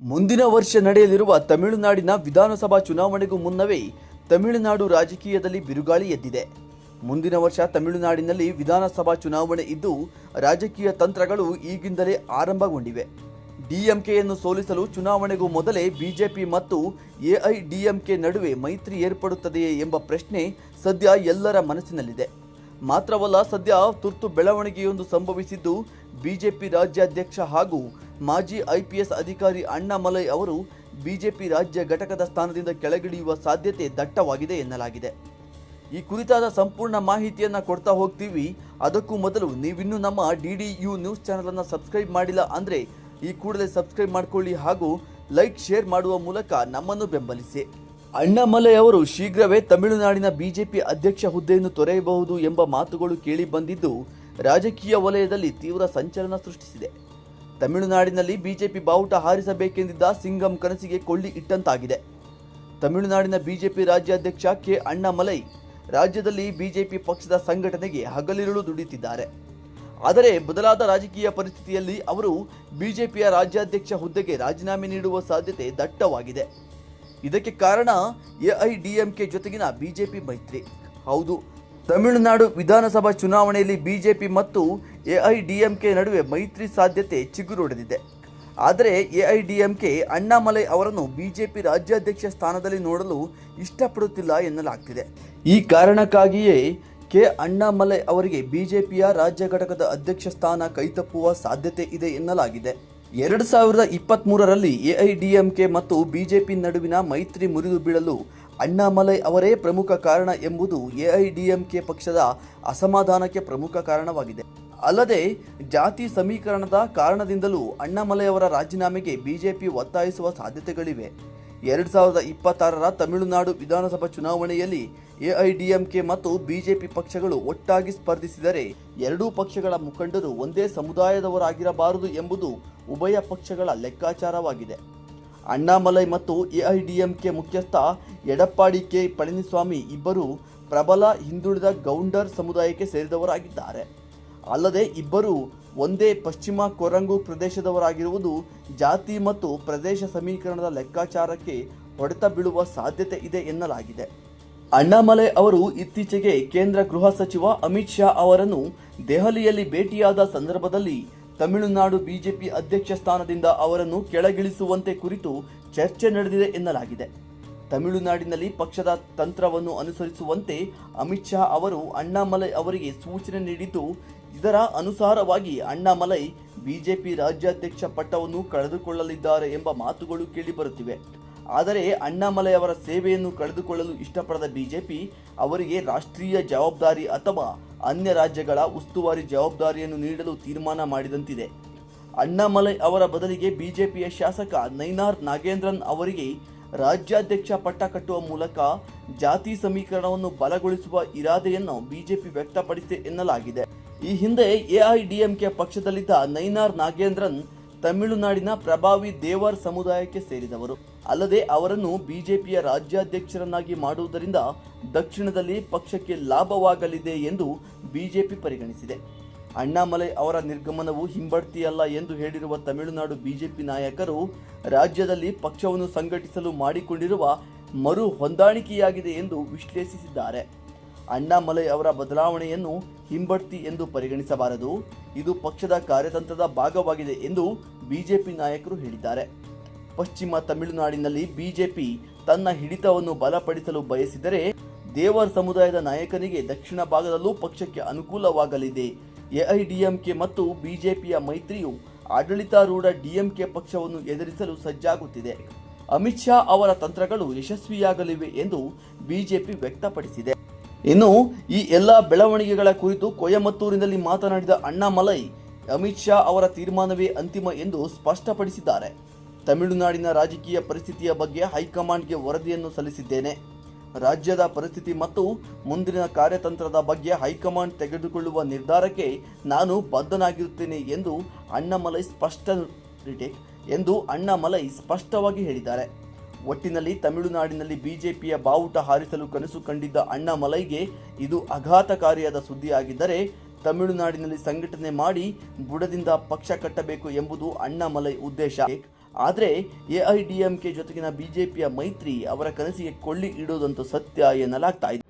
ಮುಂದಿನ ವರ್ಷ ನಡೆಯಲಿರುವ ತಮಿಳುನಾಡಿನ ವಿಧಾನಸಭಾ ಚುನಾವಣೆಗೂ ಮುನ್ನವೇ ತಮಿಳುನಾಡು ರಾಜಕೀಯದಲ್ಲಿ ಬಿರುಗಾಳಿ ಎದ್ದಿದೆ. ಮುಂದಿನ ವರ್ಷ ತಮಿಳುನಾಡಿನಲ್ಲಿ ವಿಧಾನಸಭಾ ಚುನಾವಣೆ ಇದ್ದು, ರಾಜಕೀಯ ತಂತ್ರಗಳು ಈಗಿಂದಲೇ ಆರಂಭಗೊಂಡಿವೆ. ಡಿಎಂಕೆಯನ್ನು ಸೋಲಿಸಲು ಚುನಾವಣೆಗೂ ಮೊದಲೇ ಬಿಜೆಪಿ ಮತ್ತು ಎಐಡಿಎಂಕೆ ನಡುವೆ ಮೈತ್ರಿ ಏರ್ಪಡುತ್ತದೆಯೇ ಎಂಬ ಪ್ರಶ್ನೆ ಸದ್ಯ ಎಲ್ಲರ ಮನಸ್ಸಿನಲ್ಲಿದೆ. ಮಾತ್ರವಲ್ಲ, ಸದ್ಯ ತುರ್ತು ಬೆಳವಣಿಗೆಯೊಂದು ಸಂಭವಿಸಿದ್ದು, ಬಿಜೆಪಿ ರಾಜ್ಯಾಧ್ಯಕ್ಷ ಹಾಗೂ ಮಾಜಿ ಐಪಿಎಸ್ ಅಧಿಕಾರಿ ಅಣ್ಣಾಮಲೈ ಅವರು ಬಿಜೆಪಿ ರಾಜ್ಯ ಘಟಕದ ಸ್ಥಾನದಿಂದ ಕೆಳಗಿಳಿಯುವ ಸಾಧ್ಯತೆ ದಟ್ಟವಾಗಿದೆ ಎನ್ನಲಾಗಿದೆ. ಈ ಕುರಿತಾದ ಸಂಪೂರ್ಣ ಮಾಹಿತಿಯನ್ನು ಕೊಡ್ತಾ ಹೋಗ್ತೀವಿ. ಅದಕ್ಕೂ ಮೊದಲು ನೀವಿನ್ನೂ ನಮ್ಮ ಡಿ ಡಿ ಯು ನ್ಯೂಸ್ ಚಾನಲನ್ನು ಸಬ್ಸ್ಕ್ರೈಬ್ ಮಾಡಿಲ್ಲ ಅಂದರೆ ಈ ಕೂಡಲೇ ಸಬ್ಸ್ಕ್ರೈಬ್ ಮಾಡಿಕೊಳ್ಳಿ ಹಾಗೂ ಲೈಕ್, ಶೇರ್ ಮಾಡುವ ಮೂಲಕ ನಮ್ಮನ್ನು ಬೆಂಬಲಿಸಿ. ಅಣ್ಣಾಮಲೈ ಅವರು ಶೀಘ್ರವೇ ತಮಿಳುನಾಡಿನ ಬಿಜೆಪಿ ಅಧ್ಯಕ್ಷ ಹುದ್ದೆಯನ್ನು ತೊರೆಯಬಹುದು ಎಂಬ ಮಾತುಗಳು ಕೇಳಿ ಬಂದಿದ್ದು ರಾಜಕೀಯ ವಲಯದಲ್ಲಿ ತೀವ್ರ ಸಂಚಲನ ಸೃಷ್ಟಿಸಿದೆ. ತಮಿಳುನಾಡಿನಲ್ಲಿ ಬಿಜೆಪಿ ಬಾವುಟ ಹಾರಿಸಬೇಕೆಂದಿದ್ದ ಸಿಂಗಂ ಕನಸಿಗೆ ಕೊಳ್ಳಿ ಇಟ್ಟಂತಾಗಿದೆ. ತಮಿಳುನಾಡಿನ ಬಿಜೆಪಿ ರಾಜ್ಯಾಧ್ಯಕ್ಷ ಕೆ ಅಣ್ಣಾಮಲೈ ರಾಜ್ಯದಲ್ಲಿ ಬಿಜೆಪಿ ಪಕ್ಷದ ಸಂಘಟನೆಗೆ ಹಗಲಿರುಳು ದುಡಿಯುತ್ತಿದ್ದಾರೆ. ಆದರೆ ಬದಲಾದ ರಾಜಕೀಯ ಪರಿಸ್ಥಿತಿಯಲ್ಲಿ ಅವರು ಬಿಜೆಪಿಯ ರಾಜ್ಯಾಧ್ಯಕ್ಷ ಹುದ್ದೆಗೆ ರಾಜೀನಾಮೆ ನೀಡುವ ಸಾಧ್ಯತೆ ದಟ್ಟವಾಗಿದೆ. ಇದಕ್ಕೆ ಕಾರಣ ಎಐಡಿಎಂಕೆ ಜೊತೆಗಿನ ಬಿಜೆಪಿ ಮೈತ್ರಿ. ಹೌದು ತಮಿಳುನಾಡು ವಿಧಾನಸಭಾ ಚುನಾವಣೆಯಲ್ಲಿ ಬಿಜೆಪಿ ಮತ್ತು ಎಐಡಿಎಂಕೆ ನಡುವೆ ಮೈತ್ರಿ ಸಾಧ್ಯತೆ ಚಿಗುರೊಡೆದಿದೆ. ಆದರೆ ಎಐಡಿಎಂಕೆ ಅಣ್ಣಾಮಲೈ ಅವರನ್ನು ಬಿಜೆಪಿ ರಾಜ್ಯಾಧ್ಯಕ್ಷ ಸ್ಥಾನದಲ್ಲಿ ನೋಡಲು ಇಷ್ಟಪಡುತ್ತಿಲ್ಲ ಎನ್ನಲಾಗ್ತಿದೆ. ಈ ಕಾರಣಕ್ಕಾಗಿಯೇ ಕೆ ಅಣ್ಣಾಮಲೈ ಅವರಿಗೆ ಬಿಜೆಪಿಯ ರಾಜ್ಯ ಘಟಕದ ಅಧ್ಯಕ್ಷ ಸ್ಥಾನ ಕೈತಪ್ಪುವ ಸಾಧ್ಯತೆ ಇದೆ ಎನ್ನಲಾಗಿದೆ. ಎರಡು ಸಾವಿರದ ಇಪ್ಪತ್ತ್ಮೂರರಲ್ಲಿ ಎಐಡಿಎಂಕೆ ಮತ್ತು ಬಿಜೆಪಿ ನಡುವಿನ ಮೈತ್ರಿ ಮುರಿದು ಬೀಳಲು ಅಣ್ಣಾಮಲೈ ಅವರೇ ಪ್ರಮುಖ ಕಾರಣ ಎಂಬುದು ಎಐಡಿಎಂಕೆ ಪಕ್ಷದ ಅಸಮಾಧಾನಕ್ಕೆ ಪ್ರಮುಖ ಕಾರಣವಾಗಿದೆ. ಅಲ್ಲದೆ, ಜಾತಿ ಸಮೀಕರಣದ ಕಾರಣದಿಂದಲೂ ಅಣ್ಣಾಮಲೈ ಅವರ ರಾಜೀನಾಮೆಗೆ ಬಿಜೆಪಿ ಒತ್ತಾಯಿಸುವ ಸಾಧ್ಯತೆಗಳಿವೆ. ಎರಡು ಸಾವಿರದ ಇಪ್ಪತ್ತಾರರ ತಮಿಳುನಾಡು ವಿಧಾನಸಭಾ ಚುನಾವಣೆಯಲ್ಲಿ ಎಐಡಿಎಂಕೆ ಮತ್ತು ಬಿಜೆಪಿ ಪಕ್ಷಗಳು ಒಟ್ಟಾಗಿ ಸ್ಪರ್ಧಿಸಿದರೆ ಎರಡೂ ಪಕ್ಷಗಳ ಮುಖಂಡರು ಒಂದೇ ಸಮುದಾಯದವರಾಗಿರಬಾರದು ಎಂಬುದು ಉಭಯ ಪಕ್ಷಗಳ ಲೆಕ್ಕಾಚಾರವಾಗಿದೆ. ಅಣ್ಣಾಮಲೈ ಮತ್ತು ಎಐಡಿಎಂಕೆ ಮುಖ್ಯಸ್ಥ ಎಡಪ್ಪಾಡಿ ಕೆ ಪಳನಿಸ್ವಾಮಿ ಇಬ್ಬರು ಪ್ರಬಲ ಹಿಂದುಳಿದ ಗೌಂಡರ್ ಸಮುದಾಯಕ್ಕೆ ಸೇರಿದವರಾಗಿದ್ದಾರೆ. ಅಲ್ಲದೆ ಇಬ್ಬರು ಒಂದೇ ಪಶ್ಚಿಮ ಕೊರಂಗು ಪ್ರದೇಶದವರಾಗಿರುವುದು ಜಾತಿ ಮತ್ತು ಪ್ರದೇಶ ಸಮೀಕರಣದ ಲೆಕ್ಕಾಚಾರಕ್ಕೆ ಹೊಡೆತ ಬೀಳುವ ಸಾಧ್ಯತೆ ಇದೆ ಎನ್ನಲಾಗಿದೆ. ಅಣ್ಣಾಮಲೈ ಅವರು ಇತ್ತೀಚೆಗೆ ಕೇಂದ್ರ ಗೃಹ ಸಚಿವ ಅಮಿತ್ ಶಾ ಅವರನ್ನು ದೆಹಲಿಯಲ್ಲಿ ಭೇಟಿಯಾದ ಸಂದರ್ಭದಲ್ಲಿ ತಮಿಳುನಾಡು ಬಿಜೆಪಿ ಅಧ್ಯಕ್ಷ ಸ್ಥಾನದಿಂದ ಅವರನ್ನು ಕೆಳಗಿಳಿಸುವಂತೆ ಕುರಿತು ಚರ್ಚೆ ನಡೆದಿದೆ ಎನ್ನಲಾಗಿದೆ. ತಮಿಳುನಾಡಿನಲ್ಲಿ ಪಕ್ಷದ ತಂತ್ರವನ್ನು ಅನುಸರಿಸುವಂತೆ ಅಮಿತ್ ಶಾ ಅವರು ಅಣ್ಣಾಮಲೈ ಅವರಿಗೆ ಸೂಚನೆ ನೀಡಿದ್ದು, ಇದರ ಅನುಸಾರವಾಗಿ ಅಣ್ಣಾಮಲೈ ಬಿಜೆಪಿ ರಾಜ್ಯಾಧ್ಯಕ್ಷ ಪಟ್ಟವನ್ನು ಕಳೆದುಕೊಳ್ಳಲಿದ್ದಾರೆ ಎಂಬ ಮಾತುಗಳು ಕೇಳಿಬರುತ್ತಿವೆ. ಆದರೆ ಅಣ್ಣಾಮಲೈ ಅವರ ಸೇವೆಯನ್ನು ಕಳೆದುಕೊಳ್ಳಲು ಇಷ್ಟಪಡದ ಬಿಜೆಪಿ ಅವರಿಗೆ ರಾಷ್ಟ್ರೀಯ ಜವಾಬ್ದಾರಿ ಅಥವಾ ಅನ್ಯ ರಾಜ್ಯಗಳ ಉಸ್ತುವಾರಿ ಜವಾಬ್ದಾರಿಯನ್ನು ನೀಡಲು ತೀರ್ಮಾನ ಮಾಡಿದಂತಿದೆ. ಅಣ್ಣಾಮಲೈ ಅವರ ಬದಲಿಗೆ ಬಿಜೆಪಿಯ ಶಾಸಕ ನೈನಾರ್ ನಾಗೇಂದ್ರನ್ ಅವರಿಗೆ ರಾಜ್ಯಾಧ್ಯಕ್ಷ ಪಟ್ಟ ಕಟ್ಟುವ ಮೂಲಕ ಜಾತಿ ಸಮೀಕರಣವನ್ನು ಬಲಗೊಳಿಸುವ ಇರಾದೆಯನ್ನು ಬಿಜೆಪಿ ವ್ಯಕ್ತಪಡಿಸಿದೆ ಎನ್ನಲಾಗಿದೆ. ಈ ಹಿಂದೆ ಎಐಡಿಎಂಕೆ ಪಕ್ಷದಲ್ಲಿದ್ದ ನೈನಾರ್ ನಾಗೇಂದ್ರನ್ ತಮಿಳುನಾಡಿನ ಪ್ರಭಾವಿ ದೇವರ್ ಸಮುದಾಯಕ್ಕೆ ಸೇರಿದವರು. ಅಲ್ಲದೆ ಅವರನ್ನು ಬಿಜೆಪಿಯ ರಾಜ್ಯಾಧ್ಯಕ್ಷರನ್ನಾಗಿ ಮಾಡುವುದರಿಂದ ದಕ್ಷಿಣದಲ್ಲಿ ಪಕ್ಷಕ್ಕೆ ಲಾಭವಾಗಲಿದೆ ಎಂದು ಬಿಜೆಪಿ ಪರಿಗಣಿಸಿದೆ. ಅಣ್ಣಾಮಲೈ ಅವರ ನಿರ್ಗಮನವು ಹಿಂಬಡ್ತಿಯಲ್ಲ ಎಂದು ಹೇಳಿರುವ ತಮಿಳುನಾಡು ಬಿಜೆಪಿ ನಾಯಕರು, ರಾಜ್ಯದಲ್ಲಿ ಪಕ್ಷವನ್ನು ಸಂಘಟಿಸಲು ಮಾಡಿಕೊಂಡಿರುವ ಮರು ಹೊಂದಾಣಿಕೆಯಾಗಿದೆ ಎಂದು ವಿಶ್ಲೇಷಿಸಿದ್ದಾರೆ. ಅಣ್ಣಾಮಲೈ ಅವರ ಬದಲಾವಣೆಯನ್ನು ಹಿಂಬಡ್ತಿ ಎಂದು ಪರಿಗಣಿಸಬಾರದು. ಇದು ಪಕ್ಷದ ಕಾರ್ಯತಂತ್ರದ ಭಾಗವಾಗಿದೆ ಎಂದು ಬಿಜೆಪಿ ನಾಯಕರು ಹೇಳಿದ್ದಾರೆ. ಪಶ್ಚಿಮ ತಮಿಳುನಾಡಿನಲ್ಲಿ ಬಿಜೆಪಿ ತನ್ನ ಹಿಡಿತವನ್ನು ಬಲಪಡಿಸಲು ಬಯಸಿದರೆ ದೇವರ್ ಸಮುದಾಯದ ನಾಯಕನಿಗೆ ದಕ್ಷಿಣ ಭಾಗದಲ್ಲೂ ಪಕ್ಷಕ್ಕೆ ಅನುಕೂಲವಾಗಲಿದೆ. ಎಐಡಿಎಂಕೆ ಮತ್ತು ಬಿಜೆಪಿಯ ಮೈತ್ರಿಯು ಆಡಳಿತಾರೂಢ ಡಿಎಂಕೆ ಪಕ್ಷವನ್ನು ಎದುರಿಸಲು ಸಜ್ಜಾಗುತ್ತಿದೆ. ಅಮಿತ್ ಶಾ ಅವರ ತಂತ್ರಗಳು ಯಶಸ್ವಿಯಾಗಲಿವೆ ಎಂದು ಬಿಜೆಪಿ ವ್ಯಕ್ತಪಡಿಸಿದೆ. ಇನ್ನು ಈ ಎಲ್ಲ ಬೆಳವಣಿಗೆಗಳ ಕುರಿತು ಕೊಯಮತ್ತೂರಿನಲ್ಲಿ ಮಾತನಾಡಿದ ಅಣ್ಣಾಮಲೈ, ಅಮಿತ್ ಶಾ ಅವರ ತೀರ್ಮಾನವೇ ಅಂತಿಮ ಎಂದು ಸ್ಪಷ್ಟಪಡಿಸಿದ್ದಾರೆ. ತಮಿಳುನಾಡಿನ ರಾಜಕೀಯ ಪರಿಸ್ಥಿತಿಯ ಬಗ್ಗೆ ಹೈಕಮಾಂಡ್ಗೆ ವರದಿಯನ್ನು ಸಲ್ಲಿಸಿದ್ದೇನೆ. ರಾಜ್ಯದ ಪರಿಸ್ಥಿತಿ ಮತ್ತು ಮುಂದಿನ ಕಾರ್ಯತಂತ್ರದ ಬಗ್ಗೆ ಹೈಕಮಾಂಡ್ ತೆಗೆದುಕೊಳ್ಳುವ ನಿರ್ಧಾರಕ್ಕೆ ನಾನು ಬದ್ಧನಾಗಿರುತ್ತೇನೆ ಎಂದು ಅಣ್ಣಾಮಲೈ ಸ್ಪಷ್ಟ ರಿಟೇಕ್ ಎಂದು ಅಣ್ಣಾಮಲೈ ಸ್ಪಷ್ಟವಾಗಿ ಹೇಳಿದ್ದಾರೆ. ಒಟ್ಟಿನಲ್ಲಿ ತಮಿಳುನಾಡಿನಲ್ಲಿ ಬಿಜೆಪಿಯ ಬಾವುಟ ಹಾರಿಸಲು ಕನಸು ಕಂಡಿದ್ದ ಅಣ್ಣಾಮಲೈಗೆ ಇದು ಆಘಾತಕಾರಿಯಾದ ಸುದ್ದಿಯಾಗಿದ್ದರೆ ತಮಿಳುನಾಡಿನಲ್ಲಿ ಸಂಘಟನೆ ಮಾಡಿ ಬುಡದಿಂದ ಪಕ್ಷ ಕಟ್ಟಬೇಕು ಎಂಬುದು ಅಣ್ಣಾಮಲೈ ಉದ್ದೇಶ. ಆದರೆ ಎಐಡಿಎಂಕೆ ಜೊತೆಗಿನ ಬಿಜೆಪಿಯ ಮೈತ್ರಿ ಅವರ ಕನಸಿಗೆ ಕೊಳ್ಳಿ ಇಡುವುದಂತೂ ಸತ್ಯ ಎನ್ನಲಾಗ್ತಾ ಇದೆ.